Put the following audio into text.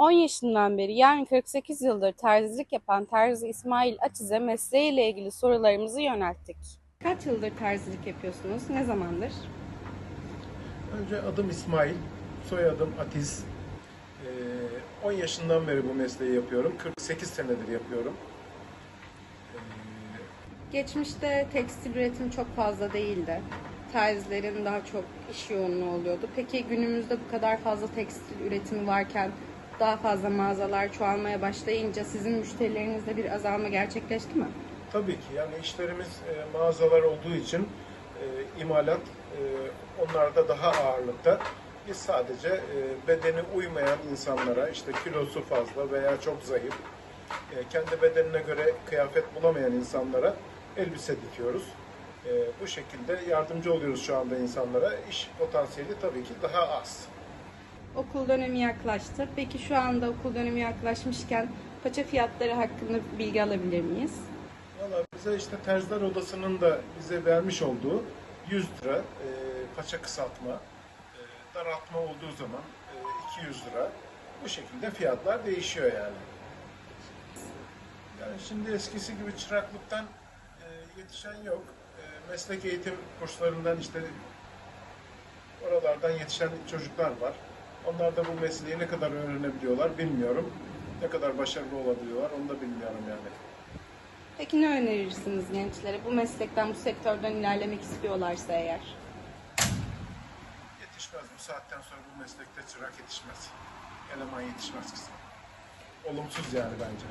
10 yaşından beri yani 48 yıldır terzilik yapan Terzi İsmail Açiz'e mesleğiyle ilgili sorularımızı yönelttik. Kaç yıldır terzilik yapıyorsunuz? Ne zamandır? Önce adım İsmail, soyadım Atiz. Ee, 10 yaşından beri bu mesleği yapıyorum. 48 senedir yapıyorum. Ee, Geçmişte tekstil üretimi çok fazla değildi. Terzilerin daha çok iş yoğunluğu oluyordu. Peki günümüzde bu kadar fazla tekstil üretimi varken daha fazla mağazalar çoğalmaya başlayınca sizin müşterilerinizde bir azalma gerçekleşti mi? tabii ki yani işlerimiz e, mağazalar olduğu için e, imalat e, onlarda daha ağırlıkta. Biz sadece e, bedeni uymayan insanlara işte kilosu fazla veya çok zayıf, e, kendi bedenine göre kıyafet bulamayan insanlara elbise dikiyoruz. E, bu şekilde yardımcı oluyoruz şu anda insanlara. İş potansiyeli tabii ki daha az. Okul dönemi yaklaştı. Peki şu anda okul dönemi yaklaşmışken paça fiyatları hakkında bilgi alabilir miyiz? Valla bize işte Terziler Odası'nın da bize vermiş olduğu 100 lira e, paça kısaltma, e, daraltma olduğu zaman e, 200 lira. Bu şekilde fiyatlar değişiyor yani. Yani şimdi eskisi gibi çıraklıktan e, yetişen yok. E, meslek eğitim kurslarından işte oralardan yetişen çocuklar var. Onlar da bu mesleği ne kadar öğrenebiliyorlar bilmiyorum. Ne kadar başarılı olabiliyorlar onu da bilmiyorum yani. Peki ne önerirsiniz gençlere bu meslekten, bu sektörden ilerlemek istiyorlarsa eğer? Yetişmez. Bu saatten sonra bu meslekte çırak yetişmez. Eleman yetişmez kızım. Olumsuz yani bence.